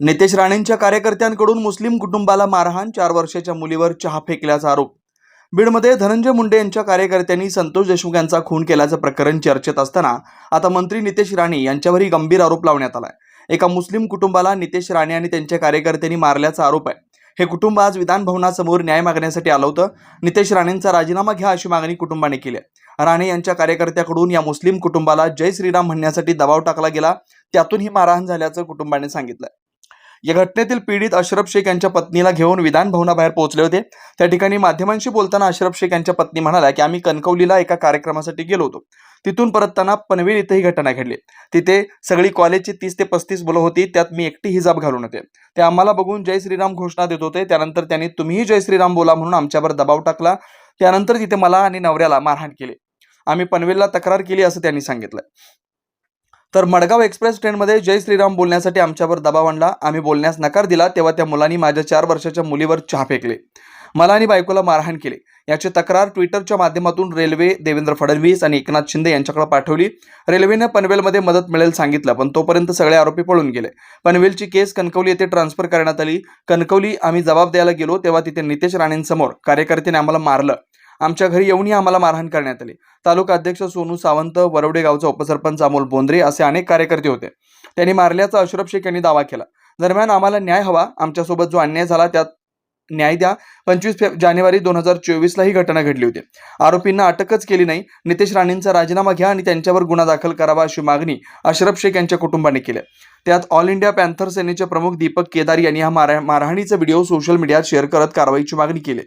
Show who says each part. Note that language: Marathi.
Speaker 1: नितेश राणेंच्या कार्यकर्त्यांकडून मुस्लिम कुटुंबाला मारहाण चार वर्षाच्या मुलीवर चहा फेकल्याचा आरोप. बीडमध्ये धनंजय मुंडे यांच्या कार्यकर्त्यांनी संतोष देशमुख यांचा खून केल्याचं प्रकरण चर्चेत असताना आता मंत्री नितेश राणे यांच्यावरही गंभीर आरोप लावण्यात आलाय. एका मुस्लिम कुटुंबाला नितेश राणे आणि त्यांच्या कार्यकर्त्यांनी मारल्याचा आरोप आहे. हे कुटुंब आज विधानभवनासमोर न्याय मागण्यासाठी आलं होतं. नितेश राणेंचा राजीनामा घ्या अशी मागणी कुटुंबाने केली आहे. राणे यांच्या कार्यकर्त्याकडून या मुस्लिम कुटुंबाला जय श्रीराम म्हणण्यासाठी दबाव टाकला गेला. त्यातून ही मारहाण झाल्याचं कुटुंबाने सांगितलं या घटनेतील पीडित अशरफ शेख यांच्या पत्नीला घेऊन विधान भवनाबाहेर पोहोचले होते. त्या ठिकाणी माध्यमांशी बोलताना अशरफ शेख यांच्या पत्नी म्हणाल्या की आम्ही कणकवलीला एका कार्यक्रमासाठी गेलो होतो. तिथून परतताना पनवेल इथे ही घटना घडली. तिथे सगळी कॉलेजची तीस ते पस्तीस मुलं होती. त्यात मी एकटी हिजाब घालून होते. ते आम्हाला बघून जय श्रीराम घोषणा देत होते. त्यानंतर त्यांनी तुम्हीही जय श्रीराम बोला म्हणून आमच्यावर दबाव टाकला. त्यानंतर तिथे मला आणि नवऱ्याला मारहाण केली. आम्ही पनवेलला तक्रार केली असं त्यांनी सांगितलं. तर मडगाव एक्सप्रेस ट्रेनमध्ये जय श्रीराम बोलण्यासाठी आमच्यावर दबाव आणला. आम्ही बोलण्यास नकार दिला तेव्हा त्या मुलांनी माझ्या चार वर्षाच्या मुलीवर चहा फेकले. मला आणि बायकोला मारहाण केली. याची तक्रार ट्विटरच्या माध्यमातून रेल्वे देवेंद्र फडणवीस आणि एकनाथ शिंदे यांच्याकडे पाठवली. रेल्वेनं पनवेलमध्ये मदत मिळेल सांगितलं पण तोपर्यंत सगळे आरोपी पळून गेले. पनवेलची केस कणकवली येथे ट्रान्सफर करण्यात आली. कणकवली आम्ही जबाब द्यायला गेलो तेव्हा तिथे नितेश राणेंसमोर कार्यकर्त्याने आम्हाला मारलं. आमच्या घरी येऊनही आम्हाला मारहाण करण्यात आली. तालुका अध्यक्ष सोनू सावंत वरवडे गावचा उपसरपंच अमोल बोंद्रे असे अनेक कार्यकर्ते होते. त्यांनी मारल्याचा अशरफ शेख यांनी दावा केला. दरम्यान आम्हाला न्याय हवा आमच्यासोबत जो अन्याय झाला त्यात न्याय द्या. पंचवीस फेब जानेवारी दोन हजार चोवीसला ही घटना घडली होती. आरोपींना अटकच केली नाही. नितेश राणेंचा राजीनामा घ्या आणि त्यांच्यावर गुन्हा दाखल करावा अशी मागणी अशरफ शेख यांच्या कुटुंबाने केली. त्यात ऑल इंडिया पॅन्थर सेनेचे प्रमुख दीपक केदार यांनी हा मारा मारहाणीचा व्हिडिओ सोशल मीडियात शेअर करत कारवाईची मागणी केली.